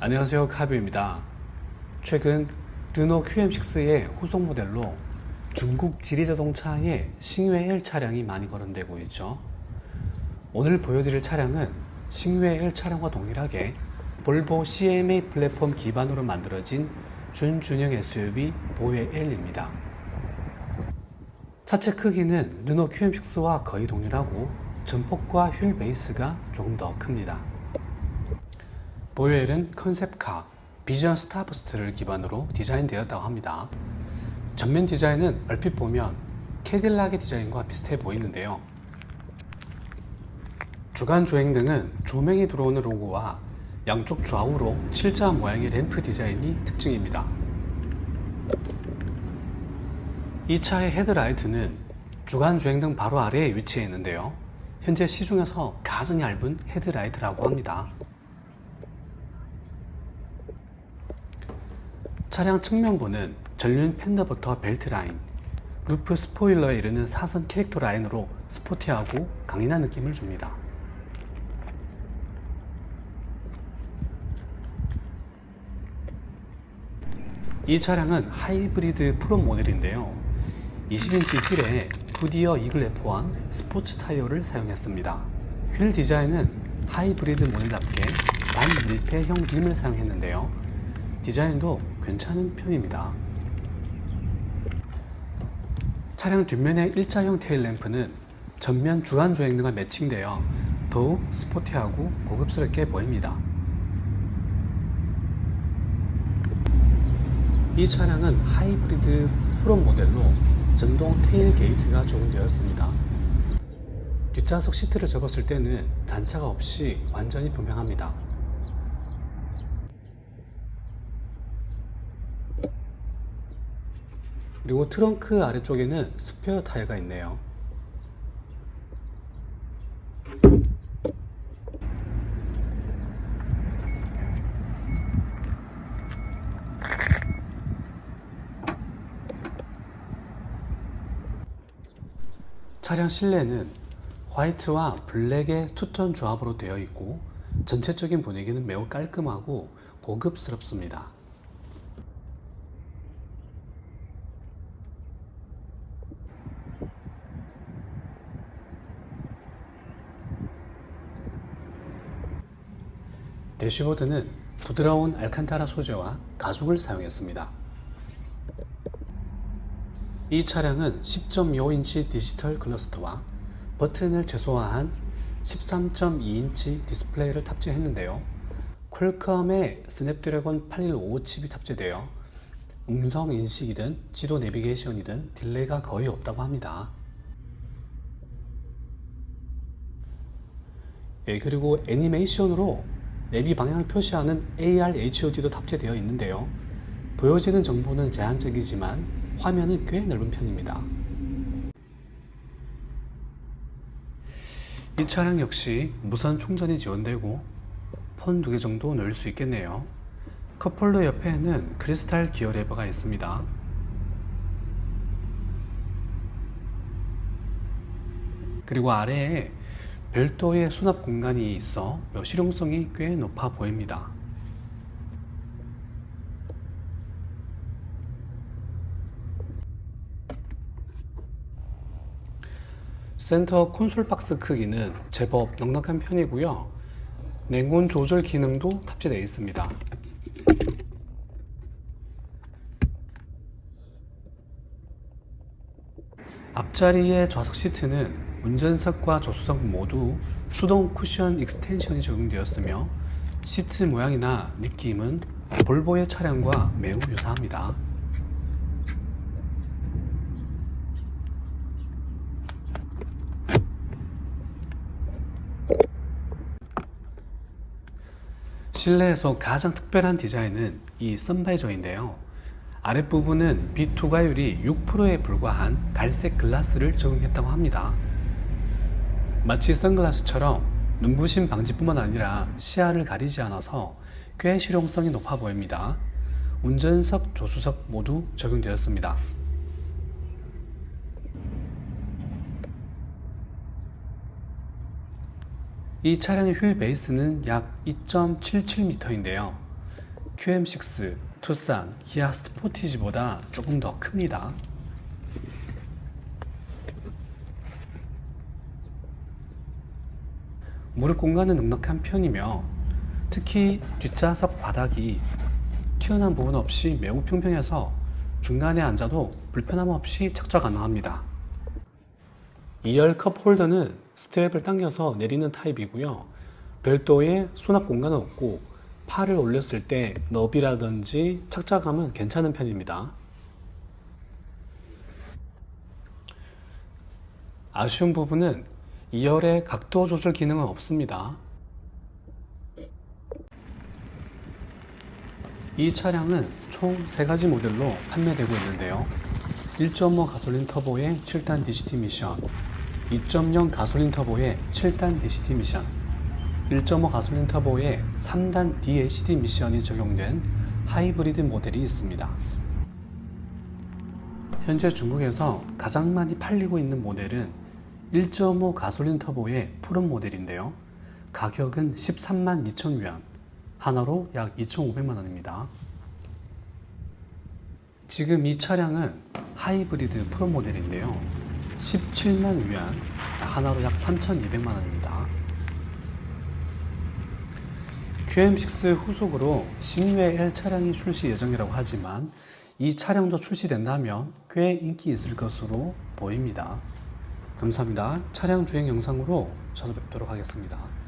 안녕하세요 카뷰입니다. 최근 르노 QM6의 후속 모델로 중국 지리자동차의 싱웨 L 차량이 많이 거론되고 있죠. 오늘 보여드릴 차량은 싱웨 L 차량과 동일하게 볼보 CMA 플랫폼 기반으로 만들어진 준준형 SUV 보웨 L입니다. 차체 크기는 르노 QM6와 거의 동일하고 전폭과 휠 베이스가 조금 더 큽니다. 보웰은 컨셉카 비전 스타부스트를 기반으로 디자인되었다고 합니다. 전면 디자인은 얼핏 보면 캐딜락의 디자인과 비슷해 보이는데요. 주간 조행 등은 조명이 들어오는 로고와 양쪽 좌우로 실자 모양의 램프 디자인이 특징입니다. 이 차의 헤드라이트는 주간 조행등 바로 아래에 위치해 있는데요. 현재 시중에서 가장 얇은 헤드라이트라고 합니다. 차량 측면부는 전륜 팬더부터 벨트 라인, 루프 스포일러에 이르는 사선 캐릭터 라인으로 스포티하고 강인한 느낌을 줍니다. 이 차량은 하이브리드 프로 모델인데요. 20인치 휠에 굿이어 이글 F1 스포츠 타이어를 사용했습니다. 휠 디자인은 하이브리드 모델답게 반밀폐형 림을 사용했는데요. 디자인도 괜찮은 편입니다. 차량 뒷면의 일자형 테일 램프는 전면 주간 조행등과 매칭되어 더욱 스포티하고 고급스럽게 보입니다. 이 차량은 하이브리드 프로 모델로 전동 테일 게이트가 적용되었습니다. 뒷좌석 시트를 접었을 때는 단차가 없이 완전히 분명합니다. 그리고 트렁크 아래쪽에는 스페어 타이어가 있네요. 차량 실내는 화이트와 블랙의 투톤 조합으로 되어 있고 전체적인 분위기는 매우 깔끔하고 고급스럽습니다. 대시보드는 부드러운 알칸타라 소재와 가죽을 사용했습니다. 이 차량은 10.25인치 디지털 클러스터와 버튼을 최소화한 13.2인치 디스플레이를 탑재했는데요. 퀄컴의 스냅드래곤 815 칩이 탑재되어 음성 인식이든 지도 내비게이션이든 딜레이가 거의 없다고 합니다. 예, 그리고 애니메이션으로 내비 방향을 표시하는 AR HUD도 탑재되어 있는데요. 보여지는 정보는 제한적이지만 화면은 꽤 넓은 편입니다. 이 차량 역시 무선 충전이 지원되고 폰 두 개 정도 넣을 수 있겠네요. 컵홀더 옆에는 크리스탈 기어 레버가 있습니다. 그리고 아래에 별도의 수납 공간이 있어 실용성이 꽤 높아 보입니다. 센터 콘솔 박스 크기는 제법 넉넉한 편이고요. 냉온 조절 기능도 탑재되어 있습니다. 앞자리의 좌석 시트는 운전석과 조수석 모두 수동 쿠션 익스텐션이 적용되었으며 시트 모양이나 느낌은 볼보의 차량과 매우 유사합니다. 실내에서 가장 특별한 디자인은 이 선바이저인데요. 아랫부분은 빛 투과율이 6%에 불과한 갈색 글라스를 적용했다고 합니다. 마치 선글라스처럼 눈부심 방지뿐만 아니라 시야를 가리지 않아서 꽤 실용성이 높아 보입니다. 운전석, 조수석 모두 적용되었습니다. 이 차량의 휠 베이스는 약 2.77m인데요. QM6, 투싼, 기아 스포티지보다 조금 더 큽니다. 무릎 공간은 넉넉한 편이며 특히 뒷좌석 바닥이 튀어나온 부분 없이 매우 평평해서 중간에 앉아도 불편함 없이 착좌 가능합니다. 2열 컵 홀더는 스트랩을 당겨서 내리는 타입이고요. 별도의 수납 공간은 없고 팔을 올렸을 때 너비라든지 착자감은 괜찮은 편입니다. 아쉬운 부분은 2열의 각도 조절 기능은 없습니다. 이 차량은 총 3가지 모델로 판매되고 있는데요. 1.5 가솔린 터보의 7단 DCT 미션, 2.0 가솔린 터보의 7단 DCT 미션, 1.5 가솔린 터보의 3단 DACD 미션이 적용된 하이브리드 모델이 있습니다. 현재 중국에서 가장 많이 팔리고 있는 모델은 1.5 가솔린 터보의 푸른 모델인데요. 가격은 13만 2천 위안, 하나로 약 2,500만 원입니다. 지금 이 차량은 하이브리드 프로 모델인데요. 17만 위안, 하나로 약 3,200만 원입니다. QM6 후속으로 신외 L 차량이 출시 예정이라고 하지만 이 차량도 출시된다면 꽤 인기 있을 것으로 보입니다. 감사합니다. 차량 주행 영상으로 찾아뵙도록 하겠습니다.